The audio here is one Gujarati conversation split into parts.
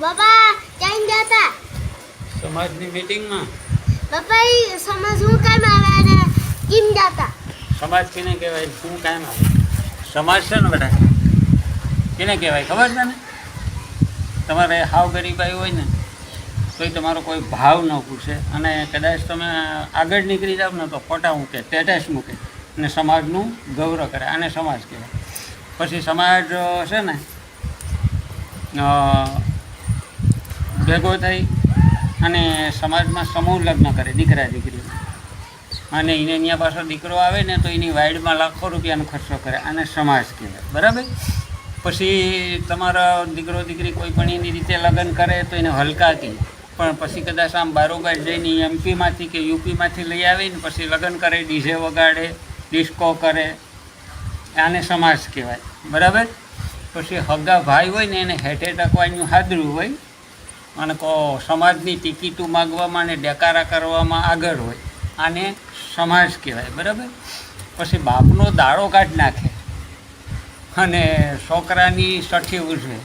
બાપા ક્યાં ગયા હતા સમાજની મિટિંગમાં બાપા એ સમાજ શું કામ આવે અને કેમ ગયા હતા સમાજ કેને કહેવાય? શું કામ આવે? સમાજ છે ને બેટા કેને કહેવાય? ખબર છે ને? તમારે હાવ ગરીબાઈ હોય ને તોય તમારો કોઈ ભાવ ન પૂછે. અને કદાચ તમે આગળ નીકળી જાવ ને તો ફોટા મૂકે સ્ટેટસ મૂકે. અને સમાજનું ગૌરવ કરે આને સમાજ કહેવાય. પછી સમાજ છે ને ભેગો થઈ અને સમાજમાં સમૂહ લગ્ન કરે, દીકરા દીકરી. અને એને અહીંયા પાછો દીકરો આવે ને તો એની વાઇડમાં લાખો રૂપિયાનો ખર્ચો કરે અને સમાજ કહેવાય. બરાબર? પછી તમારો દીકરો દીકરી કોઈ પણ એની રીતે લગ્ન કરે તો એને હલકા કહે. પણ પછી કદાચ આમ બારોબાર જઈને એમપીમાંથી કે યુપીમાંથી લઈ આવીને પછી લગ્ન કરે, ડીજે વગાડે, ડિસ્કો કરે. આને સમાજ કહેવાય. બરાબર? પછી હગા ભાઈ હોય ને એને હેઠે ટકવાનું હાદરું હોય અને કો સમાજની ટિકિટો માગવામાં અને ડેકારા કરવામાં આગળ હોય, આને સમાજ કહેવાય, બરાબર? પછી બાપનો દાડો કાઢી નાખે અને છોકરાની સઠી ઉજવે.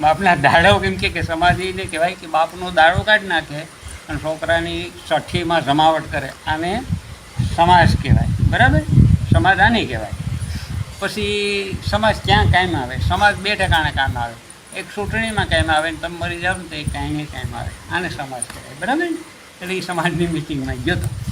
બાપના દાડો કેમ કે સમાધિને કહેવાય કે બાપનો દાડો કાઢી નાખે અને છોકરાની સઠ્ઠીમાં જમાવટ કરે, આને સમાજ કહેવાય, બરાબર? સમાજ આને કહેવાય. પછી સમાજ ક્યાં કાયમ આવે? સમાજ બે ઠેકાણે કામ આવે. એક ચૂંટણીમાં કાયમ આવે ને તમે મરી જાવ ને તો એ કાંઈ કાયમ આવે. આને સમાજ કહેવાય. બરાબર? ને એટલે એ સમાજની મિટિંગમાં ગયો હતો